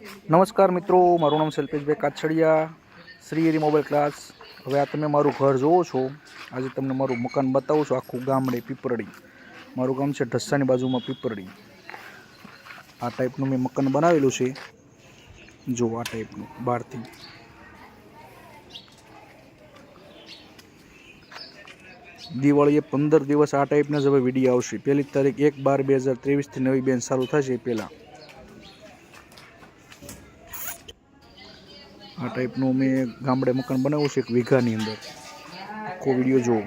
નમસ્કાર મિત્રો, મારું નામ શિલ્પેશભાઈ કાછડિયા, શ્રી હરી મોબાઈલ ક્લાસ. હવે આ તમે મારું ઘર જોવો છો. આજે તમને મારું મકાન બતાવું છું, આખું ગામડે પીપરડી. મારું ગામ છે ઢસાની બાજુમાં પીપરડી. આ ટાઈપનું મેં મકાન બનાવેલું છે. જો આ ટાઈપનું બહારથી. દિવાળીએ પંદર દિવસ આ ટાઈપના જ હવે વીડિયો આવશે. પહેલી તારીખ એક બાર બે હજાર ત્રેવીસથી નવી બેન ચાલુ થશે પહેલાં. આ ટાઈપનું મેં ગામડે મકાન બનાવ્યું છે એક વીઘાની અંદર. આખો વીડિયો જોવો.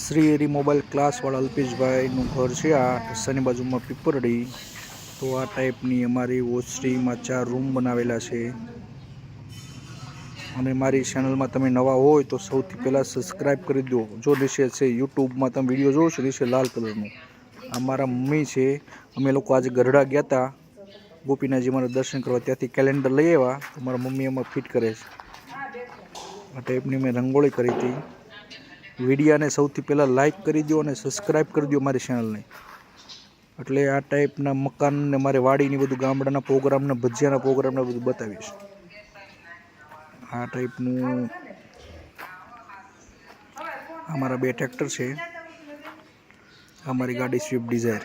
શ્રી હરી મોબાઈલ ક્લાસવાળા અલ્પેશભાઈનું ઘર છે, આ રસ્તાની બાજુમાં પીપરડી. તો આ ટાઈપની અમારી ઓસરીમાં ચાર રૂમ બનાવેલા છે. અને મારી ચેનલમાં તમે નવા હોય તો સૌથી પહેલાં સબસ્ક્રાઈબ કરી દો. જો નીચે છે યુટ્યુબમાં તમે વીડિયો જોવો છો, નીચે લાલ કલરનું. આ મારા મમ્મી છે. અમે લોકો આજે ગરડા ગયા હતા ગોપીનાથજી મારા દર્શન કરવા ત્યાંથી કેલેન્ડર લઈ આવ્યા. તો મારા મમ્મી એમાં ફિટ કરે છે. આ ટાઈપની મેં રંગોળી કરી હતી. વિડીયાને સૌથી પહેલાં લાઇક કરી દો અને સબસ્ક્રાઈબ કરી દો મારી ચેનલને એટલે આ ટાઈપના મકાન ને મારે વાડીની બધું ગામડાના પ્રોગ્રામને ભજીયાના પ્રોગ્રામને બધું બતાવીશ. આ ટાઈપનું અમારા બે ટ્રેક્ટર છે. અમારી ગાડી સ્વિફ્ટ ડિઝાયર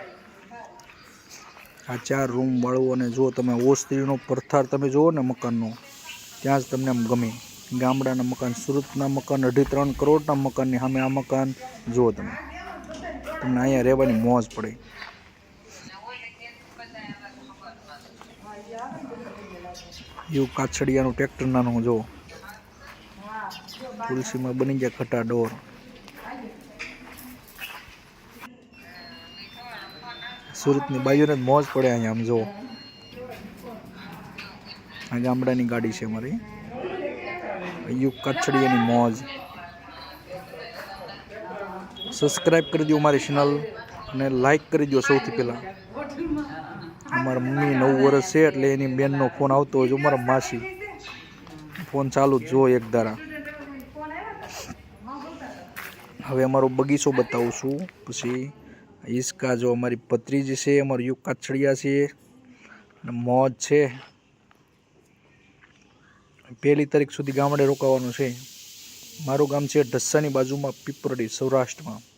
આ ચાર રૂમ વાળું અને જો તમે ઓસ્ત્રીનો પરથાર તમે જુઓ ને મકાનનો, ત્યાં જ તમને આમ ગમે. ગામડાના મકાન, સુરતના મકાન, અઢી ત્રણ કરોડના મકાનની સામે આ મકાન જુઓ તમે. તમને અહીંયા રહેવાની મોજ પડે. એવું કાછડિયાનું ટ્રેક્ટર નાનું જો તુલસીમાં બની ગયા ખટા ડોર. સુરતની બાજુને જ મોજ પડે અહીંયા, આમ જો આ ગામડાની ગાડી છે મારી યુગ કાછડિયાની મોજ. સબસ્ક્રાઈબ કરી દો મારી ચેનલ અને લાઈક કરી દો સૌથી પહેલાં. અમારા મમ્મી નવ વર્ષ છે એટલે એની બેનનો ફોન આવતો હોય છે, અમારા માસી. ફોન ચાલુ જ જો એક ધારા. હવે અમારો બગીચો બતાવું છું. પછી ઈસકા જો અમારી ભત્રીજી છે, અમારું યુગ કાછડિયા છે, અને મોજ છે. પહેલી તારીખ સુધી ગામડે રોકાવાનું છે. મારું ગામ છે ઢસ્સાની બાજુમાં પીપરડી સૌરાષ્ટ્રમાં.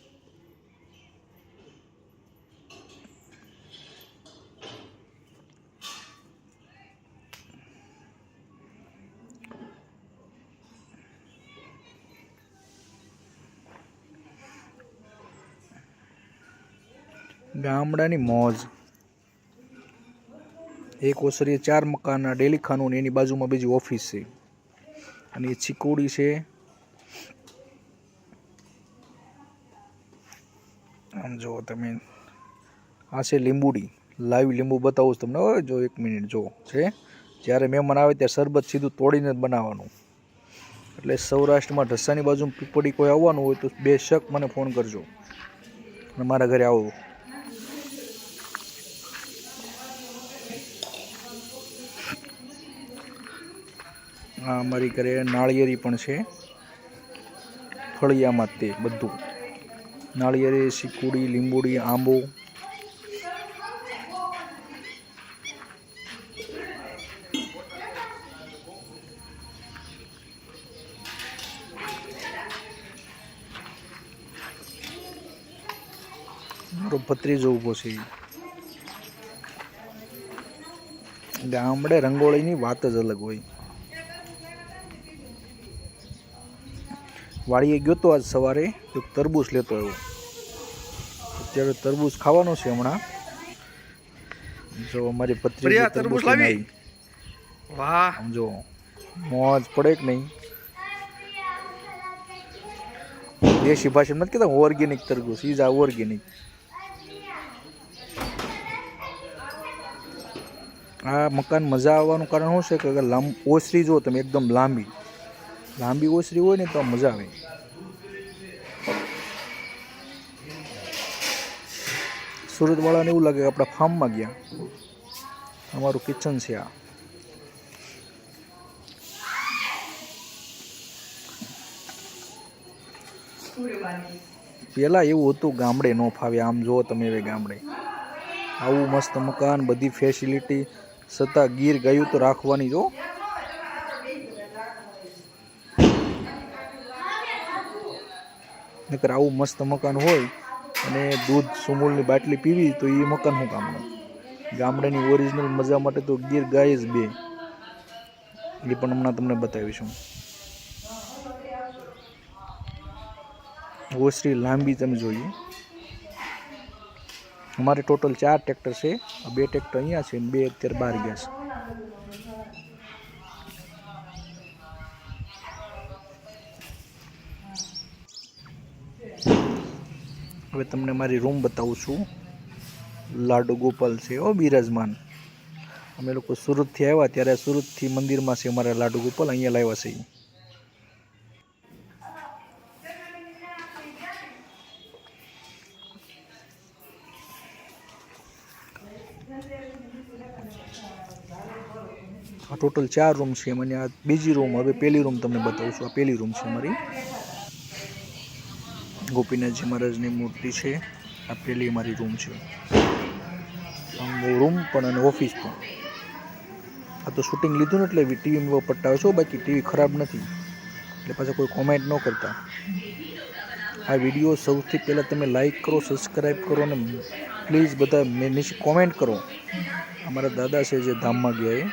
ગામડાની મોજ. એક ઓસરીએ ચાર મકાનના ડેલી ખાનું ને એની બાજુમાં બીજી ઓફિસ છે. અને એ ચીકોડી છે. આમ જો તમે, આ છે લીંબુડી. લાઈવ લીંબુ બતાવું તમને. હવે જો એક મિનિટ, જો, છે. જ્યારે મહેમાન આવે ત્યારે શરબત સીધું તોડીને જ બનાવવાનું. એટલે સૌરાષ્ટ્રમાં ઢસાની બાજુ પીપળી કોઈ આવવાનું હોય તો બે શક મને ફોન કરજો. અને મારા ઘરે આવો. આ અમારી ઘરે નાળિયેરી પણ છે. ફળિયામાં તે બધું. નાળિયેરી, શીકુડી, લીંબુડી, આંબો. મારો ભત્રીજો ઊભો છે. ગામડે રંગોળીની વાત જ અલગ હોય. વાડીએ ગયો તો આજ સવારે તો તરબૂચ લેતો આવ્યો. અત્યારે તરબૂચ ખાવાનો છે હમણાં. જો અમારી પત્રી તરબૂચ લાવી? વાહ. આમ જો મોજ પડે કે નહીં? દેશી ભાષા નથી કહેતા ઓર્ગેનિક તરબૂચ ઇઝ આ ઓર્ગેનિક. આ મકાન મજા આવવાનું કારણ શું છે કે લાંબ ઓસરી જો તમે એકદમ લાંબી. લાંબી ઓસરી હોય ને તો મજા આવે. સુરતવાળાને એવું લાગે આપણા ફાર્મમાં ગયા. અમારું કિચન છે આ. પહેલાં એવું હતું, ગામડે ન ફાવે, આમ જુઓ તમે હવે ગામડે. આવું મસ્ત મકાન, બધી ફેસિલિટી છતાં ગીર ગયું તો રાખવાની, જો. નકર આવું મસ્ત મકાન હોય અને દૂધ સુમૂલની બાટલી પીવી તો એ મકાન શું કામનું ગામડાની ઓરિજિનલ મજા માટે તો ગીર ગાય જ બે. એ પણ હમણાં તમને બતાવીશું. ઓસરી લાંબી તમે જોઈએ. અમારે ટોટલ ચાર ટ્રેક્ટર છે. બે ટ્રેક્ટર અહીંયા છે બે અત્યારે બહાર ગયા છે. હવે તમને મારી રૂમ બતાવું છું. લાડુ ગોપાલ છે ઓ બિરાજમાન. અમે લોકો સુરતથી આવ્યા, ત્યારે સુરતથી મંદિરમાં છે અમારા લાડુ ગોપાલ, અહીંયા લાવ્યા છે. ટોટલ ચાર રૂમ છે, મને આ બીજી રૂમ હવે પહેલી રૂમ તમને બતાવું છું, આ પહેલી રૂમ છે અમારી. ગોપીનાથજી મહારાજની મૂર્તિ છે. આ પહેલી મારી રૂમ છે. રૂમ પણ અને ઓફિસ પણ. આ તો શૂટિંગ લીધું ને એટલે ટીવીમાં પટ્ટાવે છો બાકી ટીવી ખરાબ નથી. એટલે પાછા કોઈ કોમેન્ટ ન કરતા. આ વીડિયો સૌથી પહેલાં તમે લાઈક કરો સબસ્ક્રાઈબ કરો અને પ્લીઝ બધા નીચે કોમેન્ટ કરો. અમારા દાદા છે જે ધામમાં ગયા એ.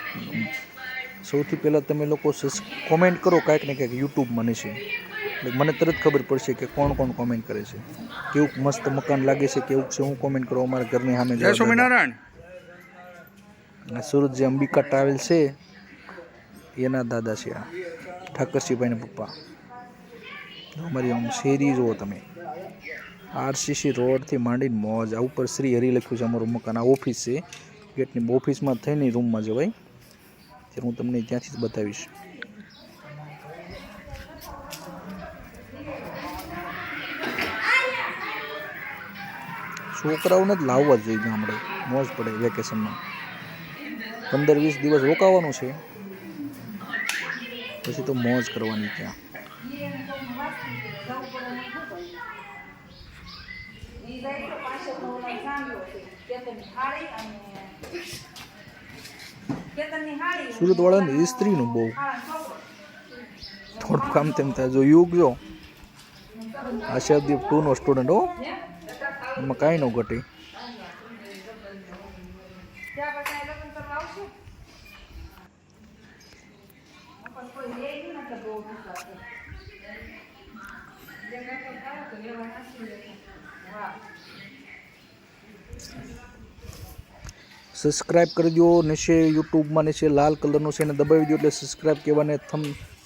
સૌથી પહેલાં તમે લોકો કોમેન્ટ કરો, કાંઈક ને કાંઈક યુટ્યુબ મને એટલે મને તરત ખબર પડશે કે કોણ કોણ કોમેન્ટ કરે છે. કેવું મસ્ત મકાન લાગે છે કેવું છે હું કોમેન્ટ કરો અમારા ઘરની સામે જય. સ્વામિનારાયણ. સુરત જે અંબિકા ટ્રાવેલ છે એના દાદા છે આ. ઠાકરસિંહભાઈના પપ્પા. અમારી આમ શેરી જુઓ તમે. આરસીસી રોડથી માંડીને મોજ. આ ઉપર શ્રી હરિ લખ્યું છે અમારું મકાન. આ ઓફિસ છે. ગેટની ઓફિસમાં થઈને રૂમમાં જવાય. ત્યારે હું તમને ત્યાંથી જ બતાવીશ. છોકરાઓને જ લાવવા જ જોઈએ ગામડે. મોજ પડે વેકેશનમાં પંદર વીસ દિવસ રોકાવાનું છે. પછી તો મોજ કરવાની ત્યાં સુરત વાળાને સ્ત્રીનું બહુ. થોડું કામ તેમ થાય. જો યુગ જો. આશાદીપ ટુ નો સ્ટુડન્ટ હો. એમાં કાંઈ ન ઘટે. સબસ્ક્રાઇબ કરી દો નીચે યુટ્યુબમાં નીચે લાલ કલરનું છે એને દબાવી દો એટલે સબસ્ક્રાઈબ કહેવાને થમ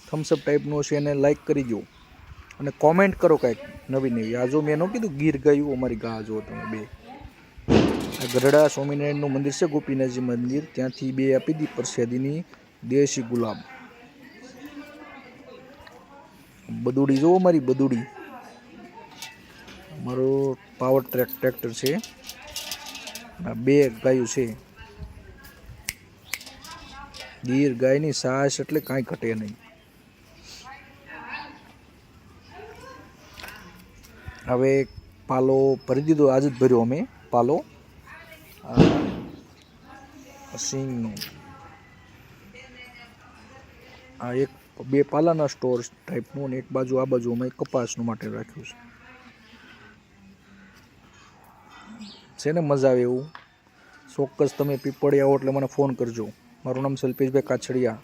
થમ્સઅપ ટાઈપનું છે એને લાઈક કરી દો. અને કોમેન્ટ કરો કાંઈક નવી નવી. આ મેં ન કીધું, ગીર ગાયું, અમારી ગા જો તમે બે. આ ગઢડા સ્વામિનારાયણનું મંદિર છે, ગોપીનાથજી મંદિર. ત્યાંથી બે આપી દી પરસેદીની દેશી ગુલાબ. બદુડી જોવો મારી બદુડી. મારો પાવર ટ્રેક ટ્રેક્ટર છે. બે ગાયું છે. ગીર ગાયની સાસ એટલે કાંઈ ઘટે નહીં. હવે પાલો ભરી દીધો, આજ જ ભર્યો અમે પાલો. સિંગનો. આ એક, બે પાલાના સ્ટોર ટાઈપનું અને એક બાજુ, આ બાજુ અમે કપાસનું માટે રાખ્યું છે. છે ને મજા આવે એવું? ચોક્કસ તમે પીપળી આવો એટલે મને ફોન કરજો. મારું નામ સલ્પેશભાઈ કાછડિયા.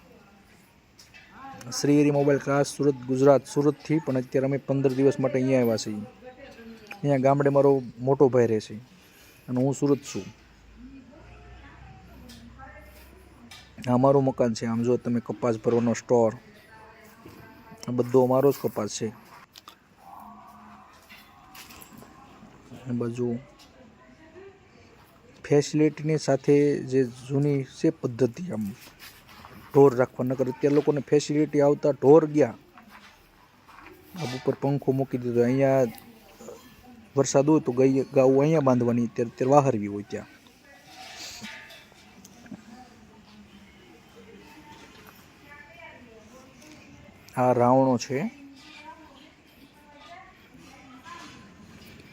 શ્રીહરી મોબાઈલ ક્લાસ સુરત, ગુજરાત સુરતથી, પણ અત્યારે અમે પંદર દિવસ માટે અહીંયા આવ્યા છીએ. અહીંયા ગામડે મારો મોટો ભાઈ રહે છે અને હું સુરત છું. આ અમારું મકાન છે. આમ જો તમે કપાસ ભરવાનો સ્ટોર, આ બધો અમારો જ કપાસ છે. આ બાજુ ફેસિલિટીની સાથે જે જૂની છે પદ્ધતિ આમ, ઢોર રાખવા. નકર અત્યારે લોકોને ફેસિલિટી આવતા ઢોર ગયા. આબ ઉપર પંખો મૂકી દીધો. અહીંયા વરસાદ હોય તો ગઈ ગાઉ અહીંયા બાંધવાની ત્યારે ત્યારે વાહરવી હોય ત્યાં. આ રાવણો છે.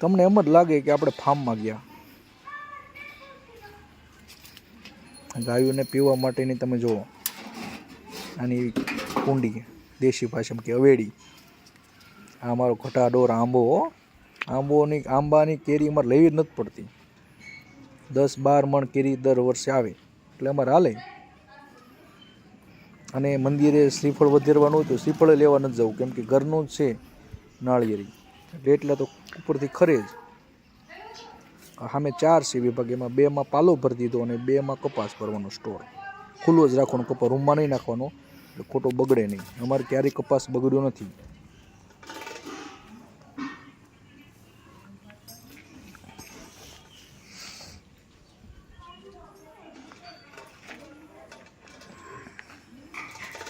તમને એમ જ લાગે કે આપણે ફાર્મમાં ગયા. ગાયોને પીવા માટેની તમે જુઓ. આની એવી કુંડી, દેશી ભાષામાં કે અવેડી આ અમારો ઘટાડોર આંબો આંબોની આંબાની કેરી અમારે લેવી જ નથી પડતી. દસ બાર મણ કેરી દર વર્ષે આવે. એટલે અમારે હાલે. અને મંદિરે શ્રીફળ વધેરવાનું હોય તો શ્રીફળ લેવા નથી જવું. કેમ કે ઘરનું જ છે નાળિયેરી. એટલે એટલે તો ઉપરથી ખરે જ. સામે ચાર છે વિભાગ. એમાં બેમાં પાલો ભરી દીધો અને બેમાં કપાસ ભરવાનો સ્ટોર. ખુલ્લો જ રાખવાનો. કપાસ રૂમમાં નહીં નાખવાનો. એટલે ખોટો બગડે નહીં. અમારે ક્યારેય કપાસ બગડ્યો નથી.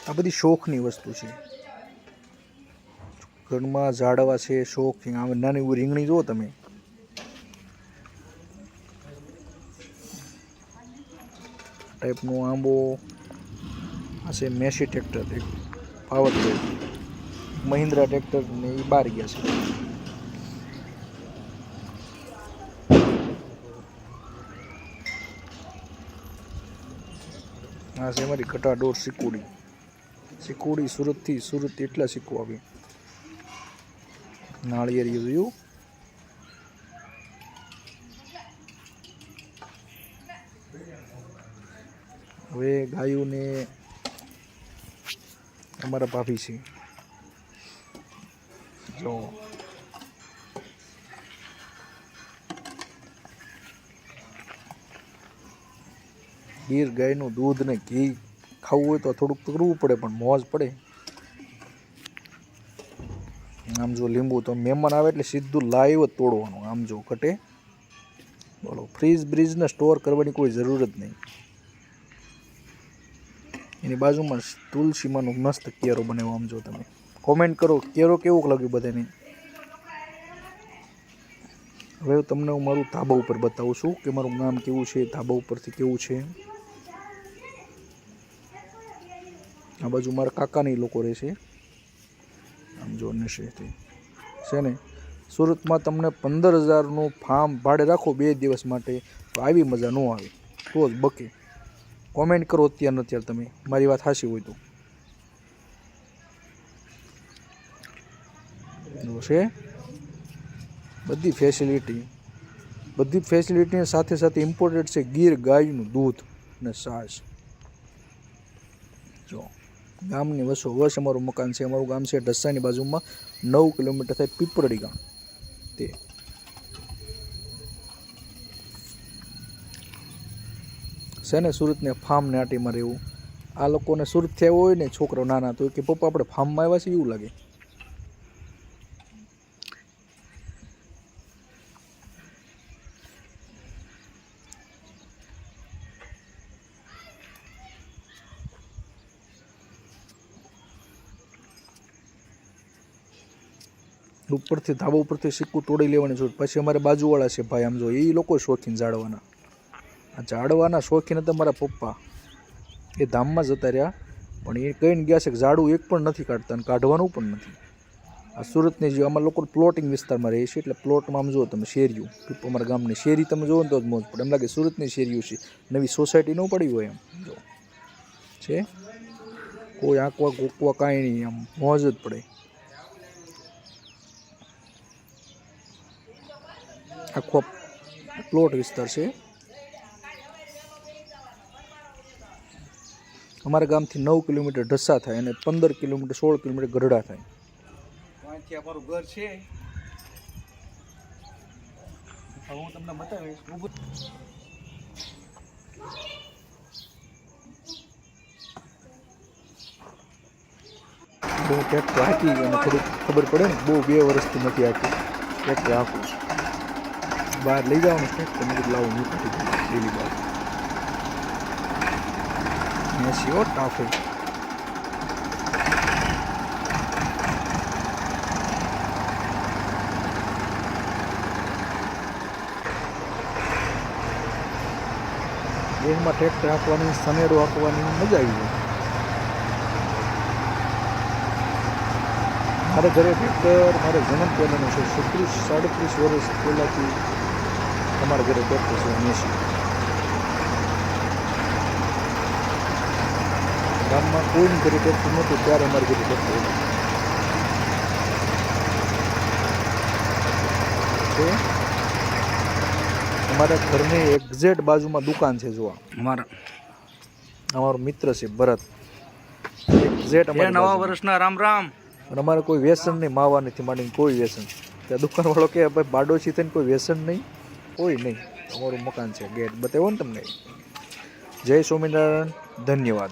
આ બધી શોખની વસ્તુ છે. ઘરમાં ઝાડવા છે, શોખ આમ નાની એવી રીંગણી જુઓ તમે. ટાઈપનો આંબો, આ છે મેસી ટ્રેક્ટર, એક પાવર મહિન્દ્રા ટ્રેક્ટર ને એ બહાર ગયા છે. આ છે અમારી ઘટાડોર સિકુડી સિકોડી સુરતથી સુરત એટલા સિક્કો આવી નાળિયેરી જોયું હવે ગાયોને અમારા ભાભી છે. જો. ગીર ગાયનું દૂધ ને ઘી. ખાવું હોય તો થોડુંક તો કરવું પડે, પણ મોજ પડે. આમ જો લીંબુ તો મહેમાન આવે એટલે સીધું લાઈવ જ તોડવાનું, આમ જો ઘટે. બોલો ફ્રીજ બ્રિજને સ્ટોર કરવાની કોઈ જરૂર જ નહીં. એની બાજુમાં તુલસીમાંનું મસ્ત કેરો બનાવ્યો, આમ જો તમે. કોમેન્ટ કરો, કેરો કેવું લાગ્યું બધાને? હવે તમને હું મારું ધાબા ઉપર બતાવું છું કે મારું નામ કેવું છે, ધાબા ઉપરથી કેવું છે. આ બાજુ મારા કાકાની લોકો રહે છે. આમ જો નશેથી છે ને? સુરતમાં તમને પંદર હજારનું ફાર્મ ભાડે રાખો બે દિવસ માટે, તો આવી મજા ન આવે. તો જ બકે. કોમેન્ટ કરો અત્યાર ને અત્યારે તમે. મારી વાત હાસી હોય તો. છે? બધી ફેસિલિટી બધી ફેસિલિટીની સાથે સાથે ઇમ્પોર્ટેડ છે ગીર ગાયનું દૂધ અને છાશ. જો. ગામની વસો વસ અમારું મકાન છે. અમારું ગામ છે ઢસાની બાજુમાં નવ કિલોમીટર થાય પીપરડી ગામ. તે. છે સુરતને ફાર્મને આટીમાં રહેવું. આ લોકોને સુરતથી આવ્યો હોય ને છોકરો નાના, તો કે પપ્પા, આપણે ફાર્મમાં આવ્યા છે એવું લાગે. ઉપરથી ધાબા ઉપરથી સિક્કું તોડી લેવાની જરૂર. પછી અમારે બાજુવાળા છે ભાઈ, આમ જો એ લોકો શોખીન ઝાડવાના. આ ઝાડવાના શોખીન હતા મારા પપ્પા. એ ધામમાં જતા રહ્યા, પણ એ કહીને ગયા છે કે ઝાડું એક પણ નથી કાઢતા અને કાઢવાનું પણ નથી. આ સુરતની જે અમારા લોકો પ્લોટિંગ વિસ્તારમાં રહે છે, એટલે પ્લોટમાં આમ જુઓ તમે શેરીઓ. અમારા ગામની શેરી તમે જુઓ ને તો જ મોજ પડે. એમ લાગે સુરતની શેરીઓ છે. નવી સોસાયટી ન પડી હોય એમ. જો. છે? કોઈ આંકવા ગોકવા કાંઈ નહીં, આમ મોજ જ પડે. આખો પ્લોટ વિસ્તાર છે. અમારા ગામથી નવ કિલોમીટર ઢસા થાય અને પંદર કિલોમીટર સોળ કિલોમીટર ગઢડા થાય. અહીંથી અમારું ઘર છે. હું તમને બતાવીશ. બહુ ટ્રેક્ટર હાકી અને થોડુંક ખબર પડે ને બહુ બે વર્ષથી નથી હાકી ટ્રેક્ટર હાકું બહાર લઈ જવાનું છે. તમે કીધું લાવું હું કાઢી દઉં ડેલી બહાર. એસી હો ટાફે. એમાં ટ્રેક્ટર આપવાની સનેડો આપવાની મજા આવી જાય. મારે ઘરે ટ્રેક્ટર મારે જન્મ પહેલાંનું છે. છત્રીસ, સાડત્રીસ વર્ષ પહેલાંથી અમારા ઘરે ટ્રેક્ટર છે મેસી ગામમાં કોઈ ઘરે ટ્રેક્ટર નહોતું ત્યારે અમારે ઘરે ટ્રેક્ટર હતું. અમારા ઘરની એક્ઝેક્ટ બાજુમાં દુકાન છે જોવા. અમારા. અમારો મિત્ર છે ભરત. એક્ઝેક્ટ અમારે નવા વર્ષના રામ રામ. અને અમારે કોઈ વ્યસન નહીં માવા નથી માંડીને કોઈ વ્યસન. ત્યાં દુકાનવાળો કે ભાઈ બાડોશી થઈને કોઈ વ્યસન નહીં. કોઈ નહીં. અમારું મકાન છે ગેટ. બતાવ્યો ને તમને? જય સ્વામિનારાયણ. ધન્યવાદ.